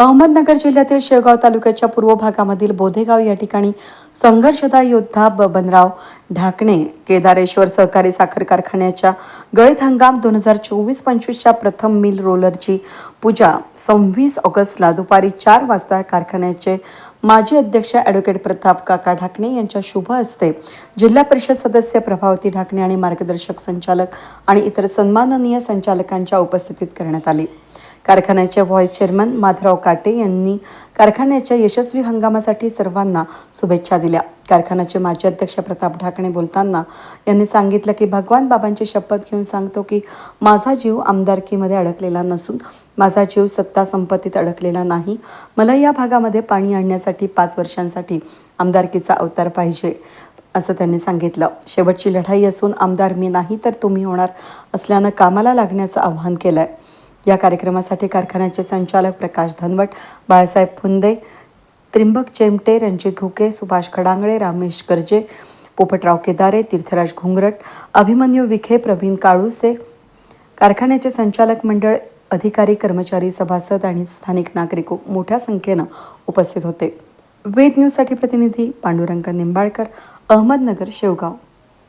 अहमदनगर जिल्ह्यातील शेवगाव तालुक्याच्या पूर्व भागामधील बोधेगाव या ठिकाणी संघर्षदा योद्धा बबनराव ढाकणे केदारेश्वर सहकारी साखर कारखान्याच्या गळीत हंगाम दोन हजार चोवीस पंचवीसच्या प्रथम मिल रोलरची पूजा सव्वीस ऑगस्टला दुपारी चार वाजता कारखान्याचे माजी अध्यक्ष ॲडव्होकेट प्रताप काका ढाकणे यांच्या शुभ हस्ते जिल्हा परिषद सदस्य प्रभावती ढाकणे आणि मार्गदर्शक संचालक आणि इतर सन्माननीय संचालकांच्या उपस्थितीत करण्यात आली. कारखान्याचे व्हॉईस चेअरमन माधवराव काटे यांनी कारखान्याच्या यशस्वी हंगामासाठी सर्वांना शुभेच्छा दिल्या. कारखान्याचे माजी अध्यक्ष प्रताप ढाकणे बोलताना यांनी सांगितलं की भगवान बाबांची शपथ घेऊन सांगतो की माझा जीव आमदारकीमध्ये अडकलेला नसून माझा जीव सत्ता संपत्तीत अडकलेला नाही. मला या भागामध्ये पाणी आणण्यासाठी पाच वर्षांसाठी आमदारकीचा अवतार पाहिजे असं त्यांनी सांगितलं. शेवटची लढाई असून आमदार मी नाही तर तुम्ही होणार असल्यानं कामाला लागण्याचं आवाहन आहे या कार्यक्रमासाठी कारखान्याचे संचालक प्रकाश धनवट बाळासाहेब फुंदे त्रिंबक चेमटे रणजित घुके सुभाष खडांगळे रामेश गर्जे पोपटराव केदारे तीर्थराज घुंगरट अभिमन्यू विखे प्रवीण काळुसे कारखान्याचे संचालक मंडळ अधिकारी कर्मचारी सभासद आणि स्थानिक नागरिक मोठ्या संख्येनं उपस्थित होते. वेद न्यूजसाठी प्रतिनिधी पांडुरंग निंबाळकर अहमदनगर शेवगाव.